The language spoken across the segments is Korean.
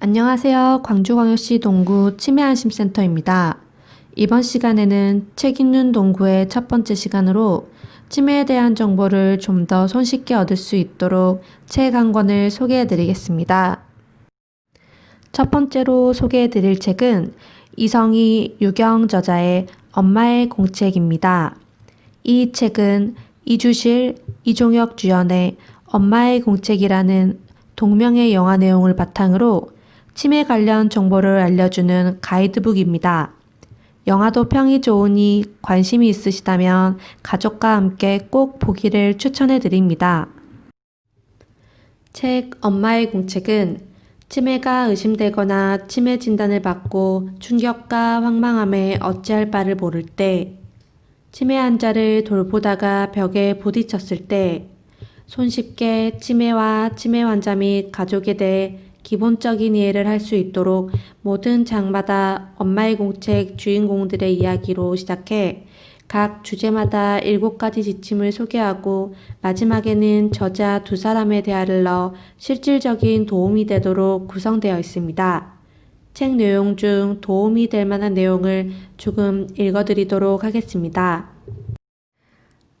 안녕하세요. 광주광역시 동구 치매안심센터입니다. 이번 시간에는 책 읽는 동구의 첫 번째 시간으로 치매에 대한 정보를 좀 더 손쉽게 얻을 수 있도록 책 한 권을 소개해 드리겠습니다. 첫 번째로 소개해 드릴 책은 이성희 유경 저자의 엄마의 공책입니다. 이 책은 이주실, 이종혁 주연의 엄마의 공책이라는 동명의 영화 내용을 바탕으로 치매 관련 정보를 알려주는 가이드북입니다. 영화도 평이 좋으니 관심이 있으시다면 가족과 함께 꼭 보기를 추천해 드립니다. 책 엄마의 공책은 치매가 의심되거나 치매 진단을 받고 충격과 황망함에 어찌할 바를 모를 때, 치매 환자를 돌보다가 벽에 부딪혔을 때, 손쉽게 치매와 치매 환자 및 가족에 대해 기본적인 이해를 할 수 있도록 모든 장마다 엄마의 공책 주인공들의 이야기로 시작해 각 주제마다 일곱 가지 지침을 소개하고 마지막에는 저자 두 사람의 대화를 넣어 실질적인 도움이 되도록 구성되어 있습니다. 책 내용 중 도움이 될 만한 내용을 조금 읽어드리도록 하겠습니다.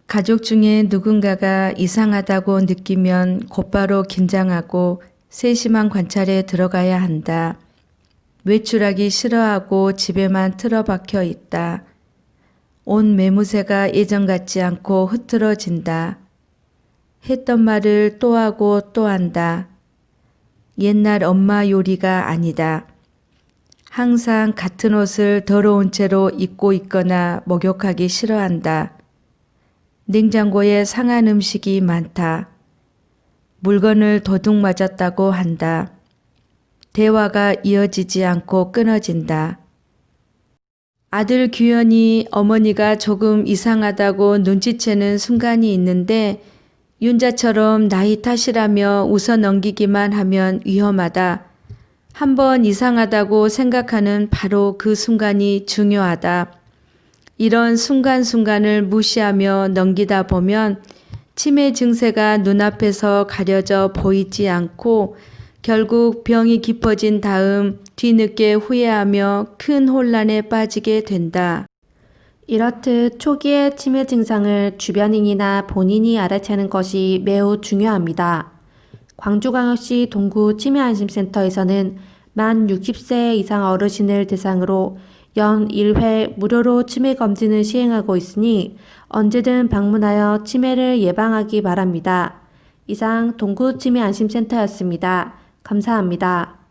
가족 중에 누군가가 이상하다고 느끼면 곧바로 긴장하고 세심한 관찰에 들어가야 한다. 외출하기 싫어하고 집에만 틀어박혀 있다. 온 매무새가 예전 같지 않고 흐트러진다. 했던 말을 또 하고 또 한다. 옛날 엄마 요리가 아니다. 항상 같은 옷을 더러운 채로 입고 있거나 목욕하기 싫어한다. 냉장고에 상한 음식이 많다. 물건을 도둑 맞았다고 한다. 대화가 이어지지 않고 끊어진다. 아들 규현이 어머니가 조금 이상하다고 눈치채는 순간이 있는데 윤자처럼 나이 탓이라며 웃어 넘기기만 하면 위험하다. 한번 이상하다고 생각하는 바로 그 순간이 중요하다. 이런 순간순간을 무시하며 넘기다 보면 치매 증세가 눈앞에서 가려져 보이지 않고 결국 병이 깊어진 다음 뒤늦게 후회하며 큰 혼란에 빠지게 된다. 이렇듯 초기의 치매 증상을 주변인이나 본인이 알아채는 것이 매우 중요합니다. 광주광역시 동구 치매안심센터에서는 만 60세 이상 어르신을 대상으로 연 1회 무료로 치매 검진을 시행하고 있으니 언제든 방문하여 치매를 예방하기 바랍니다. 이상 동구 치매 안심센터였습니다. 감사합니다.